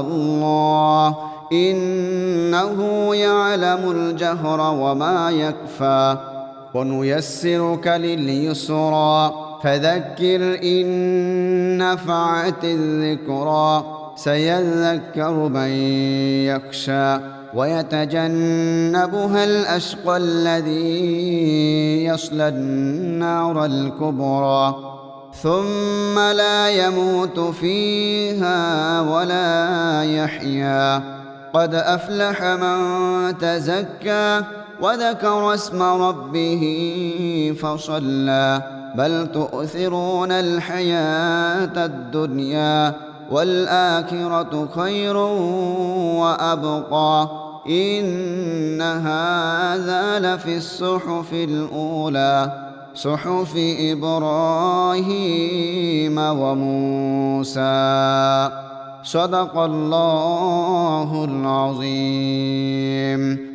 الله. إنه يعلم الجهر وما يكفى. ونيسرك لليسرى. فذكر إن نفعت الذكرى. سيذكر من يخشى. ويتجنبها الأشقى الذي يصلى النار الكبرى. ثم لا يموت فيها ولا يحيا. قد أفلح من تزكى وذكر اسم ربه فصلى. بل تؤثرون الحياة الدنيا والآخرة خير وأبقى. إن هذا لفي الصحف الأولى. صحف إبراهيم وموسى. صدق الله العظيم.